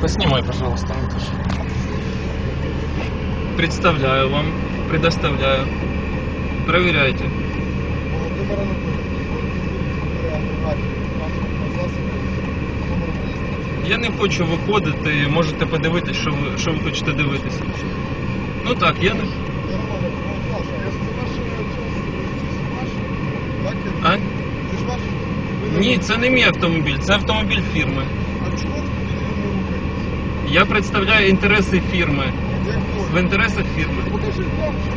Поснимай, пожалуйста, Наташа. Представляю вам, предоставляю. Проверяйте. Володимир Анатолійович, транспортного засобу, номер реєстрації. Я не хочу виходити, можете подивитись, що ви, що ви хочете дивитися. Ну так, я не. Нормально, будь ласка, я ж це ваше, це ваше, так? А? Це ж ваше? Ви не- Ні, це не мій автомобіль, це автомобіль фірми. Я представляю інтереси фірми. В інтересах фірми. Вам, що.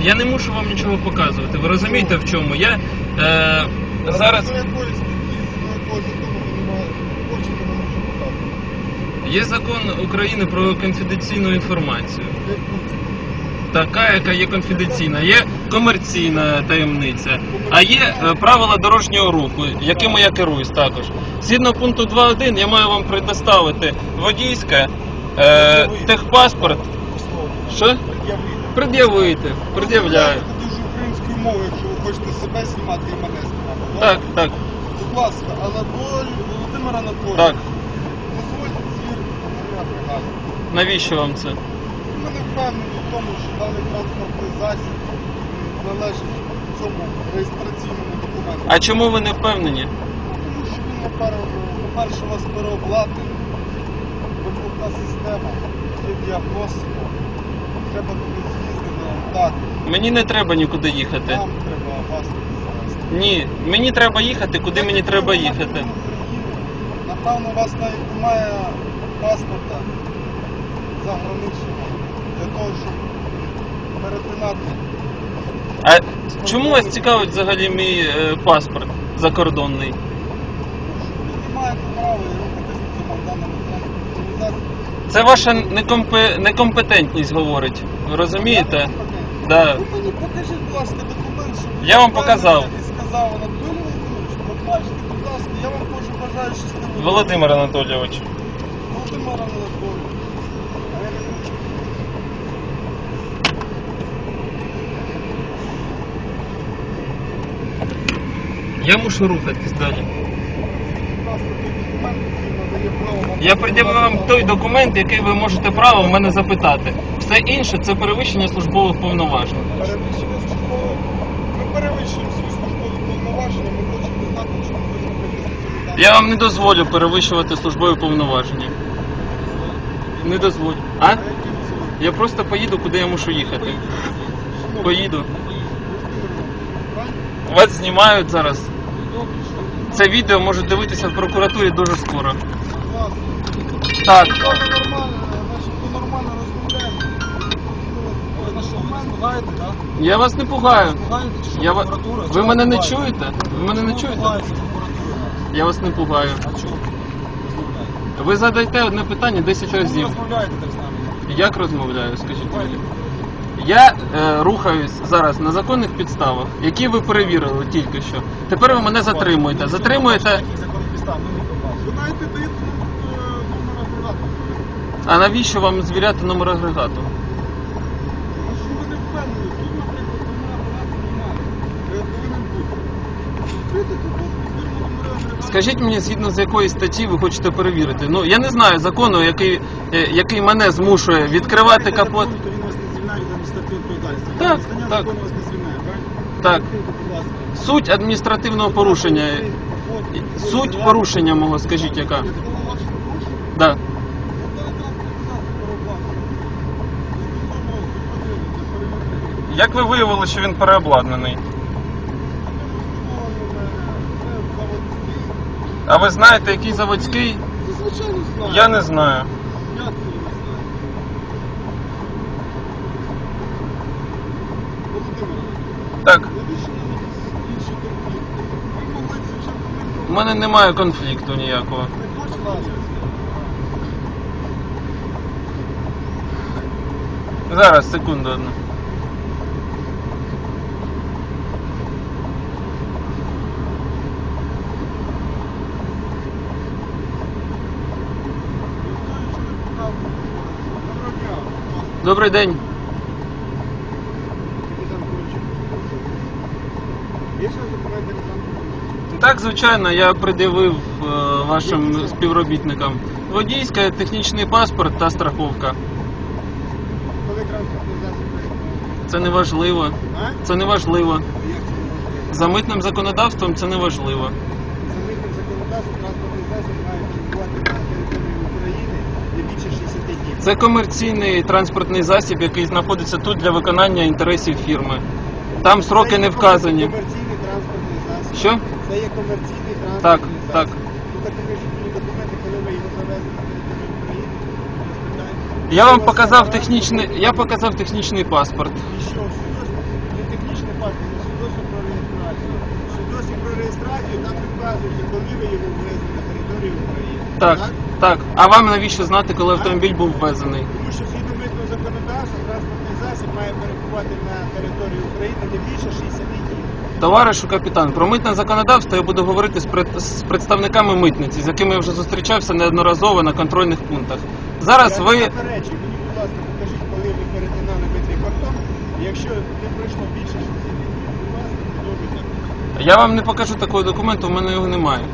Я не мушу вам нічого показувати. Ви розумієте в чому? Я е, зараз є закон України про конфіденційну інформацію. Така, яка є конфіденційна, є комерційна таємниця, а є е, правила дорожнього руху, якими я керуюсь також. Згідно пункту 2.1 я маю вам предоставити водійське, е, техпаспорт. Що? Пред'явити. Пред'являю. Це дуже українською мовою, якщо ви хочете себе знімати і мене знімати. Так, так, Будь ласка, Анатолій, Володимир Анатолійович. так. Дозвольте бригаду. Навіщо вам це? Ми не впевнені в тому, що даний транспортний засіб належить цьому реєстраційному документу. А чому ви не впевнені? Тому що він, по-перше, у вас переобладнаний, вибухна система, є діагностика, треба туди з'їздити, так, Мені не треба нікуди їхати. нам треба вас туди завести. Ні, мені треба їхати, куди мені треба їхати. Напевно, у вас навіть немає паспорта заграничного того, щоб перетинати. А чому вас цікавить взагалі мій е, паспорт закордонний? Ви не маєте права рухатись на цьому даному. Це ваша некомпе- некомпетентність говорить. Ви розумієте? Да. Ви мені покажіть, будь ласка, документ, щоб Я вам показав. І сказав Анатолій Володимирович, пробачте, будь ласка, я вам дуже бажаю щасливого. Володимир Анатолійович. Володимир Анатолійович. Я мушу рухатись далі. Я пред'явив вам той документ, який ви можете право в мене запитати. Все інше це перевищення службових повноважень. Перевищення службового. Ми перевищуємо свої службові повноваження, ми хочемо знати, чи ви знаходитесь Я вам не дозволю перевищувати службові повноваження. Не дозволю. А? Я просто поїду, куди я мушу їхати. Поїду. Вас знімають зараз. Це відео можуть дивитися в прокуратурі дуже скоро. Так. Я вас не пугаю. Я ва... Ви мене не чуєте? Ви мене не чуєте? Я вас не пугаю. А чого? Ви задайте одне питання 10 Чому ви разів. розмовляєте так з нами? Як розмовляю, скажіть мені? Я е, рухаюсь зараз на законних підставах, які ви перевірили тільки що. Тепер ви мене затримуєте. Затримуєте. Ви знаєте, даєте номер агрегату. А навіщо вам звіряти номер агрегату? Тут, наприклад, номера агрегату немає. Скажіть мені, згідно з якої статті ви хочете перевірити? Ну я не знаю закону, який, е, який мене змушує відкривати капот. То він вас не звільняє від адміністративної відповідальності. Так, так. Так, суть адміністративного порушення. Суть порушення мого, скажіть, яка? Да. Як ви виявили, що він переобладнаний? А ви знаєте, який заводський? Я не знаю. Як ви не знаєте? Володимир, Так, навіщо нам якісь інші конфлікти? Ви могли спочатку у мене немає конфлікту ніякого. Зараз, секунду одну. Добрий день. Є ще документи на Так, звичайно, я пред'явив е, вашим співробітникам водійське, технічний паспорт та страховка. Коли транспортний засіб? Це не важливо. Це не важливо. За митним законодавством це не важливо. За митним законодавством транспортний засіб має перебувати на території України не більше 60 днів. Це комерційний транспортний засіб, який знаходиться тут для виконання інтересів фірми. Там сроки не вказані. Комерційний транспортний засіб. Що? Це є комерційний Так, засіб. так. Ну так покажіть документи, коли ви його на територію України. Я вам показав технічний, я показав технічний паспорт. І що, свідоцтво? Не технічний паспорт, а свідоцтво про реєстрацію. В про реєстрацію там вказується, коли ви його ввезли на територію України. Так, так. А вам навіщо знати, коли автомобіль був ввезений? Тому що згідно митного законодавства транспортний засіб має перебувати на території України не більше 60 днів. Товаришу капітан, про митне законодавство я буду говорити з, пред- з представниками митниці, з якими я вже зустрічався неодноразово на контрольних пунктах. Зараз Я ви. не заперечую. Мені, будь ласка, покажіть, коли ви перетинали митний кордон. І Якщо не пройшло більше 60 днів, будь ласка, продовжуйте. Я вам не покажу такого документу, у мене його немає.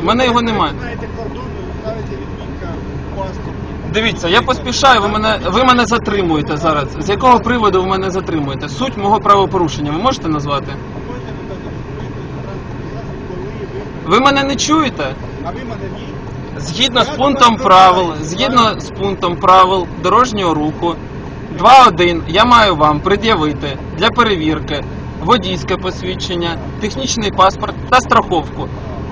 У мене його немає. Ви знаєте кордон, ви ставите відмінка в паспорті. Дивіться, я поспішаю, ви мене, ви мене затримуєте зараз. З якого приводу ви мене затримуєте? Суть мого правопорушення ви можете назвати? Ви мене не чуєте? А ви мене ні? Згідно з пунктом правил, згідно з пунктом правил дорожнього руху 2.1 я маю вам пред'явити для перевірки водійське посвідчення, технічний паспорт та страховку.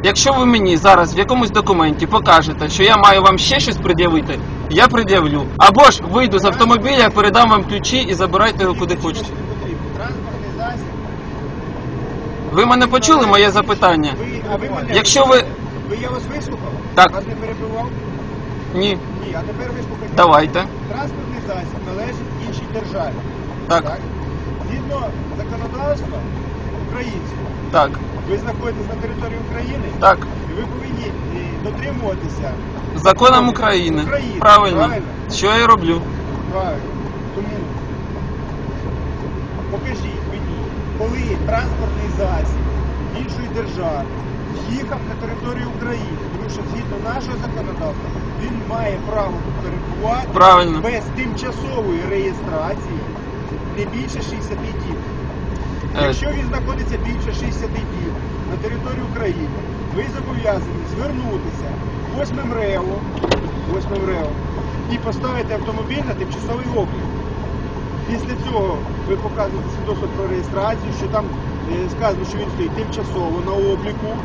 Якщо ви мені зараз в якомусь документі покажете, що я маю вам ще щось пред'явити, я пред'явлю. Або ж вийду з автомобіля, передам вам ключі і забирайте його куди хочете. Транспортний засіб. Ви мене почули моє запитання? Ви, а ви мене... Якщо ви Ви я вас вислухав? Так. Вас не перебивав? ні, Ні, а тепер вислухайте. давайте. Транспортний засіб належить іншій державі. Так, Згідно законодавства українського, так, ви знаходитесь на території України так. і ви повинні е, дотримуватися Законом України. України, Правильно. правильно. Що я і роблю? правил. Тому покажіть мені, коли транспортний засіб іншої держави їхав на територію України, тому що згідно нашого законодавства він має право тут перебувати Правильно. без тимчасової реєстрації не більше 60 днів. Е, Якщо він знаходиться більше 60 днів на території України, ви зобов'язані звернутися 8 РЕО, 8 РЕО і поставити автомобіль на тимчасовий облік. Після цього ви показуєте свідоцтво про реєстрацію, що там е, сказано, що він стоїть тимчасово на обліку.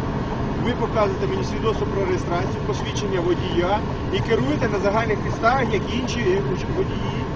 Ви показуєте мені свідоцтво про реєстрацію, посвідчення водія і керуєте на загальних підставах, як інші е, водії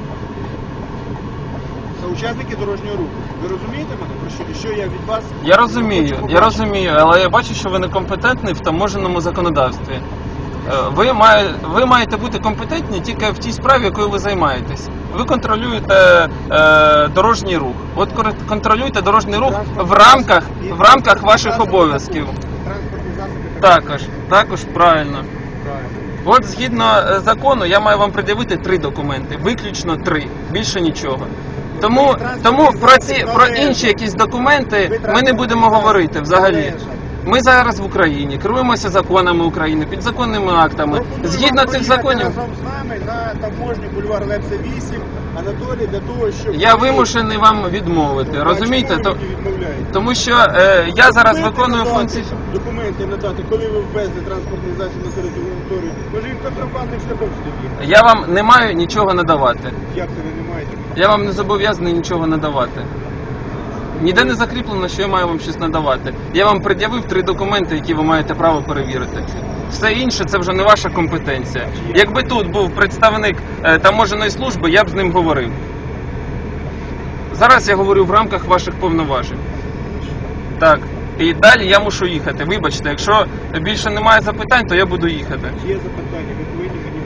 учасники дорожнього руху. Ви розумієте мене? Про що, що я від вас Я розумію, я розумію, але я бачу, що ви некомпетентний в таможеному законодавстві. Е, Ви, має, ви маєте бути компетентні тільки в тій справі, якою ви займаєтесь. Ви контролюєте е, дорожній рух. От кор- контролюйте дорожній рух в рамках, в рамках ваших обов'язків. Транспортні засоби Також, також правильно. Правильно. От згідно е, закону, я маю вам пред'явити три документи, виключно три, більше нічого. Тому, тому про ці про інші якісь документи ми не будемо говорити взагалі. Ми зараз в Україні керуємося законами України, підзаконними актами. Згідно цих законів, разом з нами на таможні бульвар Лепса 8, Анатолій, для того, щоб... я вимушений вам відмовити. Розумієте? То, тому що е, я зараз виконую функції. Документи надати, коли ви ввезли транспортний засіб на територію. Може він контрабандним шляхом сюди? Я вам не маю нічого надавати. Як це не? Я вам не зобов'язаний нічого надавати. Ніде не закріплено, що я маю вам щось надавати. Я вам пред'явив три документи, які ви маєте право перевірити. Все інше це вже не ваша компетенція. Якби тут був представник е, таможеної служби, я б з ним говорив. Зараз я говорю в рамках ваших повноважень. Так. І далі я мушу їхати. Вибачте, якщо більше немає запитань, то я буду їхати. Є запитання, ви повинні мені.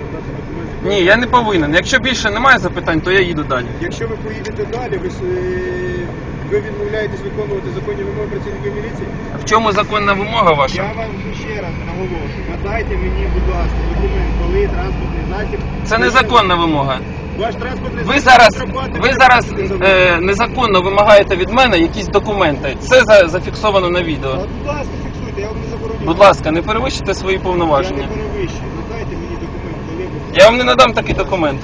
Ні, я не повинен. Якщо більше немає запитань, то я їду далі. Якщо ви поїдете далі, ви, с- е, ви відмовляєтесь виконувати законні вимоги працівників міліції, В чому законна вимога ваша? я вам ще раз наголошую. Надайте мені, будь ласка, документ, коли транспортний засіб. Це незаконна вимога. Ваш транспортний Ви зараз, ви зараз е, незаконно вимагаєте від мене якісь документи. Це за, зафіксовано на А, відео. Будь ласка, фіксуйте, я вам не забороню. Будь ласка, не перевищуйте свої Я не повноваження. перевищую. Надайте мені документ, коли ви... Я вам не надам такий документ.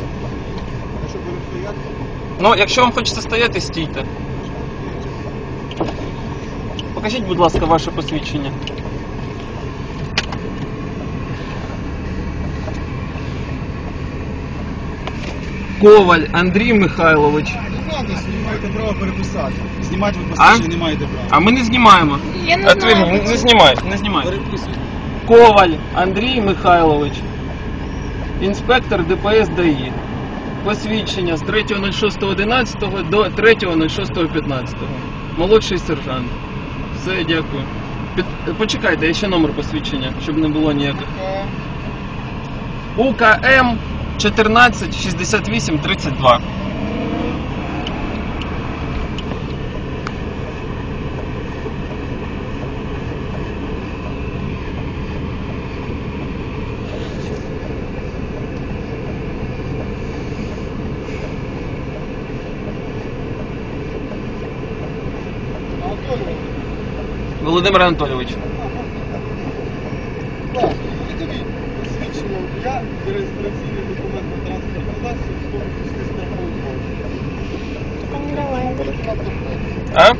А що будемо стояти? Ну, якщо вам хочеться стояти, стійте. Покажіть, будь ласка, ваше посвідчення. Коваль Андрій Михайлович. Не надо, не маєте права переписати. Знімати ви А? посвідчення не маєте права. А ми не знімаємо. Я не Отвір, знаю. не, не знімай, не знімай. Переписуйте. Коваль Андрій Михайлович, інспектор ДПС ДАІ. Посвідчення з 3.06.11 до 3.06.15. Молодший сержант. Все, дякую. Під... Почекайте, я ще номер посвідчення, щоб не було ніяких. УКМ 146832. Володимир Анатолійович. Так, відповідь. Посвідчення я і реєстраційний документ на транспортний засіб, в тому числі страховий поліс. Та не давай. А?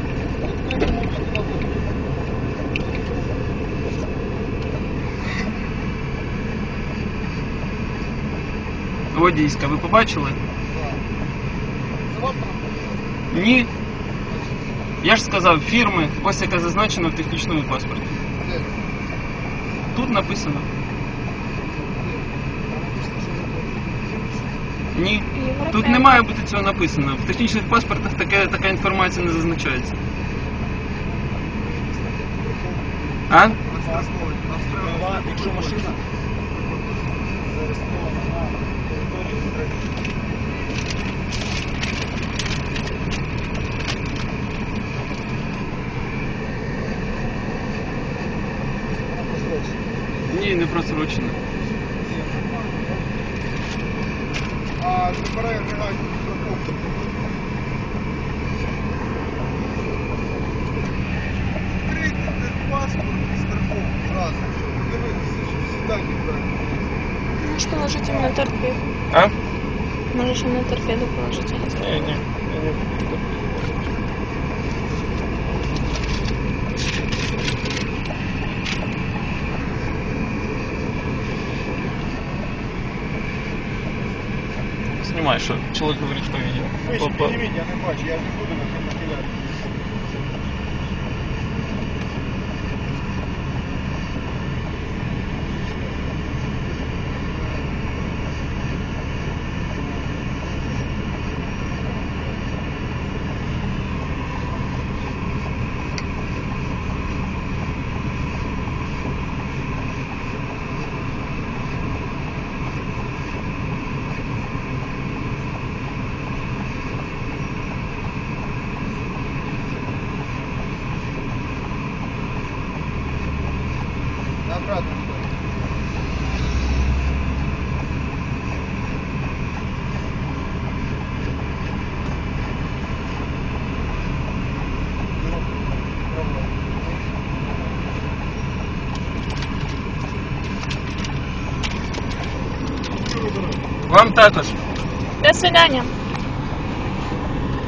Водійська, ви побачили? Ні. Я ж сказав, фірми, ось яка зазначена в технічному паспорті. Тут написано. Ні. Тут не має бути цього написано. В технічних паспортах таке, така інформація не зазначається. А? Якщо машина зареєстрована на території. Ні, не просрочено. А забирає негайну страховку. Відкрийте паспорт і страховку зразу. Подивитися, що всі дані правильні. Можешь положить им на торпеду. А? Можешь им на торпеду положить. я не знаю. Ні, Знімай, що чоловік говорить по відео. Ви ж по- підніміть, я не бачу, я не буду на Обратно. Вам також. До свидания.